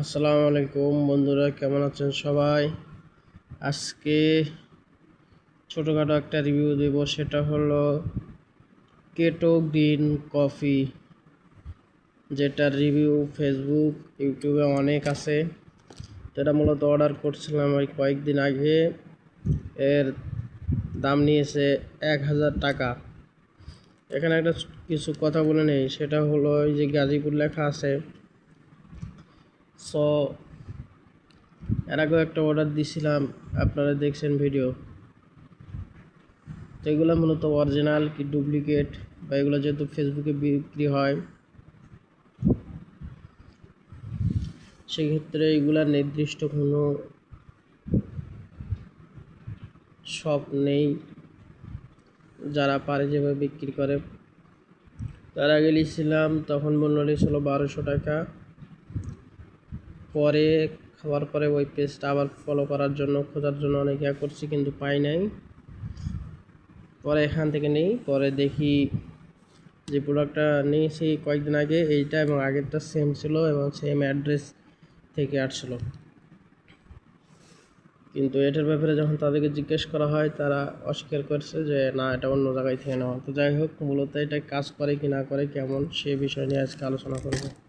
আসসালামু আলাইকুম বন্ধুরা, কেমন আছেন সবাই? আজকে ছোটোখাটো একটা রিভিউ দেব, সেটা হলো কেটো গ্রিন কফি, যেটার রিভিউ ফেসবুক ইউটিউবে অনেক আছে। যেটা মূলত অর্ডার করছিলাম ওই কয়েকদিন আগে। এর দাম নিয়েছে এক হাজার টাকা। এখানে একটা কিছু কথা বলে নেই, সেটা হলো এই যে গাজীপুর লেখা আছে সো এর আগেও একটা অর্ডার দিছিলাম, আপনারা দেখছেন ভিডিও তো এগুলো মূলত অরিজিনাল কি ডুপ্লিকেট বা এগুলো যেহেতু ফেসবুকে বিক্রি হয়। সেক্ষেত্রে এগুলার নির্দিষ্ট কোনো শপ নেই। যারা পারে যেভাবে বিক্রি করে। তার আগে নিয়েছিলাম তখন মূল্য নিয়েছিল বারোশো টাকা। পরে খাওয়ার পরে ওই পেজটা আবার ফলো করার জন্য, খোঁজার জন্য অনেক ইয়া করছি কিন্তু পাই নাই। পরে এখান থেকে নেই, পরে দেখি যে প্রোডাক্টটা নিয়েছি কয়েকদিন আগে, এইটা এবং আগেরটা সেম ছিল এবং সেম অ্যাড্রেস থেকে আসছিল। কিন্তু এটার ব্যাপারে যখন তাদেরকে জিজ্ঞেস করা হয়, তারা অস্বীকার করছে যে, না, এটা অন্য জায়গায় থেকে নেওয়া। তো যাই হোক, মূলত এটা কাজ করে কি না করে, কেমন সে বিষয় নিয়ে আজকে আলোচনা করব।